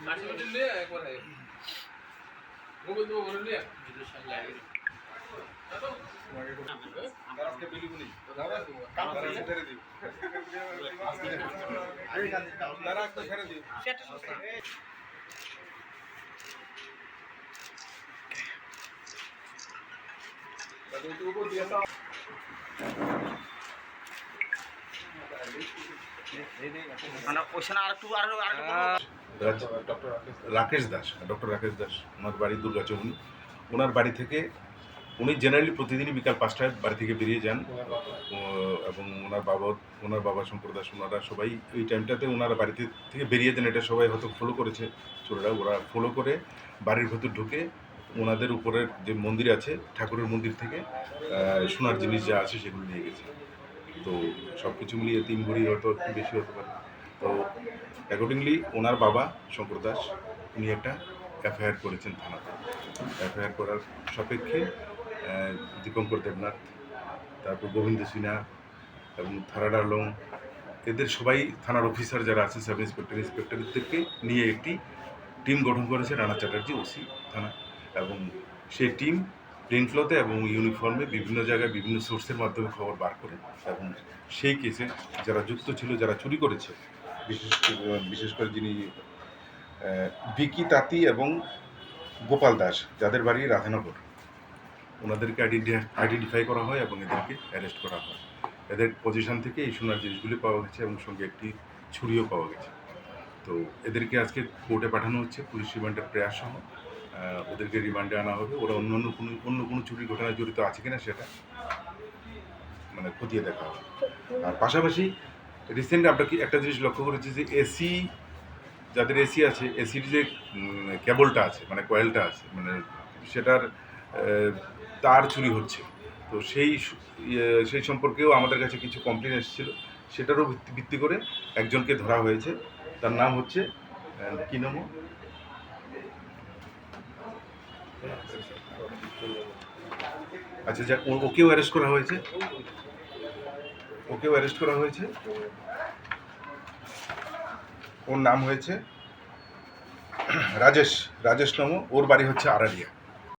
মানে ওইখানে আর একটু আর রাকেশ দাস, ডক্টর রাকেশ দাস, ওনার বাড়ি দুর্গাচৌমনি ওনার বাড়ি থেকে উনি জেনারেলি প্রতিদিনই বিকাল পাঁচটায় বাড়ি থেকে বেরিয়ে যান। এবং ওনার বাবা ওনার বাবা দাস ওনারা সবাই ওই টাইমটাতে ওনারা বাড়িতে থেকে বেরিয়ে যান। এটা সবাই হয়তো ফলো করেছে। ছোটরা ওরা ফলো করে বাড়ির ভেতর ঢুকে ওনাদের উপরের যে মন্দির আছে, ঠাকুরের মন্দির থেকে সোনার জিনিস যা আছে সেগুলো নিয়ে গেছে। তো সব কিছু মিলিয়ে তিন ভরি হয়তো একটু বেশি হতে পারে। তো অ্যাকর্ডিংলি ওনার বাবা শঙ্কর দাস, উনি একটা এফআইআর করেছেন থানাতে। এফআইআর করার সাপেক্ষে দীপঙ্কর দেবনাথ, তারপর গোবিন্দ সিনহা এবং থারাড আলম, এদের সবাই থানার অফিসার যারা আছে সাব ইন্সপেক্টর, ইন্সপেক্টরদেরকে নিয়ে একটি টিম গঠন করেছে রানা চ্যাটার্জি ওসি থানা। এবং সেই টিম ফ্লোতে এবং ইউনিফর্মে বিভিন্ন জায়গায় বিভিন্ন সোর্সের মাধ্যমে খবর বার করে এবং সেই কেসে যারা যুক্ত ছিল, যারা চুরি করেছে, বিশেষ বিশেষ করে যিনি ভিকি তাঁতি এবং গোপাল দাস, যাদের বাড়ি রাধানগর, ওনাদেরকে আইডেন্টিফাই করা হয় এবং এদেরকে অ্যারেস্ট করা হয়। এদের পজিশন থেকে এই সোনার জিনিসগুলি পাওয়া গেছে এবং সঙ্গে একটি ছুরিও পাওয়া গেছে। তো এদেরকে আজকে কোর্টে পাঠানো হচ্ছে। পুলিশ রিমান্ডের প্রয়াস সহ ওদেরকে রিমান্ডে আনা হবে। ওরা অন্য অন্য কোনো অন্য কোনো চুরির ঘটনায় জড়িত আছে কিনা সেটা মানে খতিয়ে দেখা হবে। আর পাশাপাশি রিসেন্ট আমরা কি একটা জিনিস লক্ষ্য করেছি যে এসি যাদের এসি আছে এসির যে কেবলটা আছে মানে কয়েলটা আছে মানে সেটার তার চুরি হচ্ছে। তো সেই ইয়ে, সেই সম্পর্কেও আমাদের কাছে কিছু কমপ্লেন এসেছিল। সেটারও ভিত্তি করে একজনকে ধরা হয়েছে। তার নাম হচ্ছে কি নাম? আচ্ছা যাক ওকেও অ্যারেস্ট করা হয়েছে। ওকেও অ্যারেস্ট করা হয়েছে। ওর নাম হয়েছে রাজেশ। রাজেশ নামও, ওর বাড়ি হচ্ছে আরারিয়া